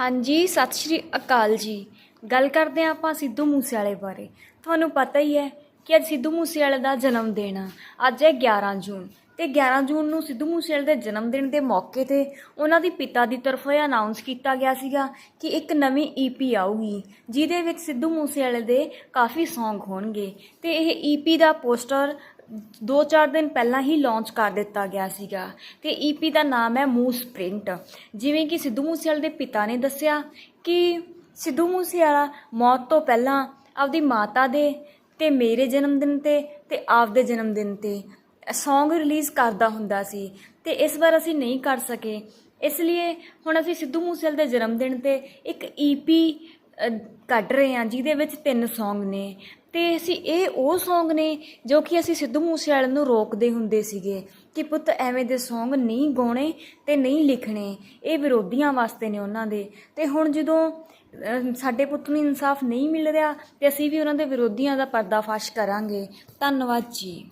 ਹਾਂਜੀ, ਸਤਿ ਸ਼੍ਰੀ ਅਕਾਲ ਜੀ। ਗੱਲ ਕਰਦੇ ਹਾਂ ਆਪਾਂ ਸਿੱਧੂ ਮੂਸੇਵਾਲੇ ਬਾਰੇ। ਤੁਹਾਨੂੰ ਪਤਾ ਹੀ ਹੈ ਕਿ ਅੱਜ ਸਿੱਧੂ ਮੂਸੇਵਾਲੇ ਦਾ ਜਨਮ ਦਿਨ ਆ। ਅੱਜ ਹੈ 11 ਜੂਨ। ਤੇ 11 ਜੂਨ ਨੂੰ ਸਿੱਧੂ ਮੂਸੇਵਾਲੇ ਦੇ ਜਨਮ ਦਿਨ ਦੇ ਮੌਕੇ ਤੇ ਉਹਨਾਂ ਦੀ ਪਿਤਾ ਦੀ ਤਰਫੋਂ ਇਹ ਅਨਾਉਂਸ ਕੀਤਾ ਗਿਆ ਸੀਗਾ ਕਿ ਇੱਕ ਨਵੀਂ ਈਪੀ ਆਊਗੀ, ਜਿਹਦੇ ਵਿੱਚ ਸਿੱਧੂ ਮੂਸੇਵਾਲੇ ਦੇ ਕਾਫੀ ਸੌਂਗ ਹੋਣਗੇ। ਤੇ ਇਹ ਈਪੀ ਦਾ ਪੋਸਟਰ 2-4 ਦਿਨ ਪਹਿਲਾਂ ਹੀ ਲਾਂਚ ਕਰ ਦਿੱਤਾ ਗਿਆ ਸੀਗਾ ਤੇ ਈਪੀ ਦਾ ਨਾਮ ਹੈ ਮੂਸ ਪ੍ਰਿੰਟ ਜਿਵੇਂ ਕਿ ਸਿੱਧੂ ਮੂਸੇਵਾਲੇ ਦੇ ਪਿਤਾ ਨੇ ਦੱਸਿਆ ਕਿ ਸਿੱਧੂ ਮੂਸੇਵਾਲਾ ਮੌਤ ਤੋਂ ਪਹਿਲਾਂ ਆਪਦੀ ਮਾਤਾ ਦੇ ਤੇ ਮੇਰੇ ਜਨਮ ਦਿਨ ਤੇ ਤੇ ਆਪਦੇ ਜਨਮ ਦਿਨ ਤੇ ਸੌਂਗ ਰਿਲੀਜ਼ ਕਰਦਾ ਹੁੰਦਾ ਸੀ ਤੇ ਇਸ ਵਾਰ ਅਸੀਂ ਨਹੀਂ ਕਰ ਸਕੇ। ਇਸ ਲਈ ਹੁਣ ਅਸੀਂ ਸਿੱਧੂ ਮੂਸੇਵਾਲੇ ਦੇ ਜਨਮ ਦਿਨ ਤੇ ਇੱਕ ਈਪੀ ਕੱਢ ਰਹੇ ਹਾਂ, ਜਿਹਦੇ ਵਿੱਚ ਤਿੰਨ Song ਨੇ। ਤੇ ਅਸੀਂ ਇਹ ਉਹ Song ਨੇ ਜੋ ਕਿ ਅਸੀਂ ਸਿੱਧੂ ਮੂਸੇਵਾਲੇ ਨੂੰ ਰੋਕਦੇ ਹੁੰਦੇ ਸੀਗੇ ਕਿ ਪੁੱਤ ਐਵੇਂ ਦੇ Song ਨਹੀਂ ਗਾਉਣੇ ਤੇ ਨਹੀਂ ਲਿਖਣੇ। ਇਹ ਵਿਰੋਧੀਆਂ ਵਾਸਤੇ ਨੇ ਉਹਨਾਂ ਦੇ। ਤੇ ਹੁਣ ਜਦੋਂ ਸਾਡੇ ਪੁੱਤ ਨੂੰ ਇਨਸਾਫ ਨਹੀਂ ਮਿਲ ਰਿਹਾ ਤੇ ਅਸੀਂ ਵੀ ਉਹਨਾਂ ਦੇ ਵਿਰੋਧੀਆਂ ਦਾ ਪਰਦਾਫਾਸ਼ ਕਰਾਂਗੇ। ਧੰਨਵਾਦ ਜੀ।